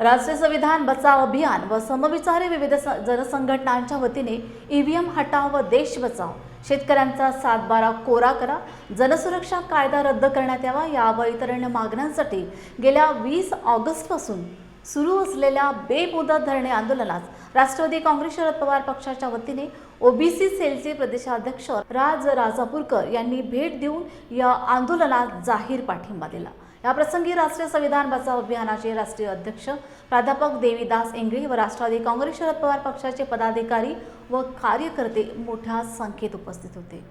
राष्ट्रीय संविधान बचाव अभियान व समविचारी विविध स- जनसंघटनांच्या वतीने ईव्हीएम हटाव व देश बचाव. शेतकऱ्यांचा सातबारा कोरा करा. जनसुरक्षा कायदा रद्द करण्यात यावा या व इतर मागण्यांसाठी गेल्या वीस ऑगस्टपासून सुरू असलेल्या बेमुदत धरणे आंदोलनास राष्ट्रवादी काँग्रेस शरद पवार पक्षाच्या वतीने ओबीसी सेलचे प्रदेशाध्यक्ष राज राजापूरकर यांनी भेट देऊन या आंदोलनात जाहीर पाठिंबा दिला. या प्रसंगी राष्ट्रीय संविधान बचाव अभियानाचे राष्ट्रीय अध्यक्ष प्राध्यापक देवीदास इंगळे व राष्ट्रवादी काँग्रेस शरद पवार पक्षाचे पदाधिकारी व कार्यकर्ते मोठ्या संख्येत उपस्थित होते.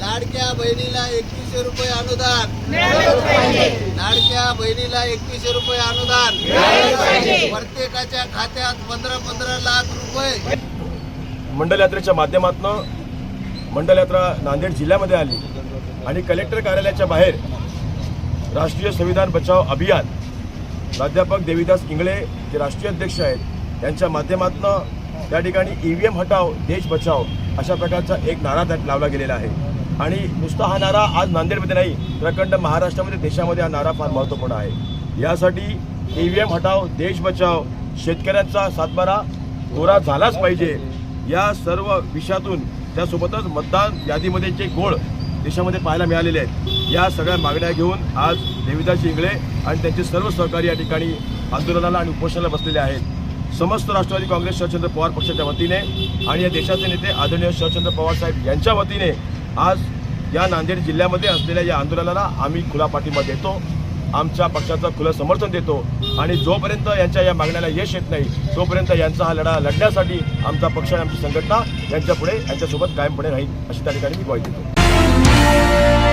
लाडक्या बहिणीला एकवीसशे रुपये अनुदान. लाडक्या बहिणीला एकवीसशे रुपये अनुदान. प्रत्येकाच्या खात्यात पंधरा पंधरा लाख रुपये. मंडल यात्रेच्या माध्यमातून मंडल यात्रा नांदेड जिल्ह्यामध्ये आली आणि कलेक्टर कार्यालयाच्या बाहेर राष्ट्रीय संविधान बचाव अभियान प्राध्यापक देवीदास इंगळे जे राष्ट्रीय अध्यक्ष आहेत त्यांच्या माध्यमातून त्या ठिकाणी ई व्ही एम हटाव देश बचाव अशा प्रकारचा एक नारा त्यात लावला गेलेला आहे. आणि नुसता हा नारा आज नांदेडमध्ये नाही प्रखंड महाराष्ट्रामध्ये देशामध्ये हा नारा फार महत्त्वपूर्ण आहे. यासाठी ई व्ही एम हटाव देश बचाव शेतकऱ्यांचा सातबारा गोरा झालाच पाहिजे. या सर्व विषयातून त्यासोबतच मतदान यादीमध्ये जे गोळ देशामध्ये पाहायला मिळालेले आहेत या सगळ्या मागण्या घेऊन आज देविदास शिंगळे आणि त्यांचे सर्व सहकारी या ठिकाणी आंदोलनाला आणि उपोषणाला बसलेले आहेत. समस्त राष्ट्रवादी काँग्रेस शरदचंद्र पवार पक्षाच्या वतीने आणि या देशाचे नेते आदरणीय शरदचंद्र पवार साहेब यांच्या वतीने आज या नांदेड जिल्ह्यामध्ये असलेल्या या आंदोलनाला आम्ही खुला पाठिंबा देतो. आमच्या पक्षाचं खुलं समर्थन देतो. आणि जोपर्यंत यांच्या या मागण्याला यश येत नाही तोपर्यंत यांचा हा लढा लढण्यासाठी आमचा पक्ष आणि आमची संघटना यांच्यापुढे यांच्यासोबत कायमपणे राहील अशी त्या ठिकाणी मी ग्वाही देतो.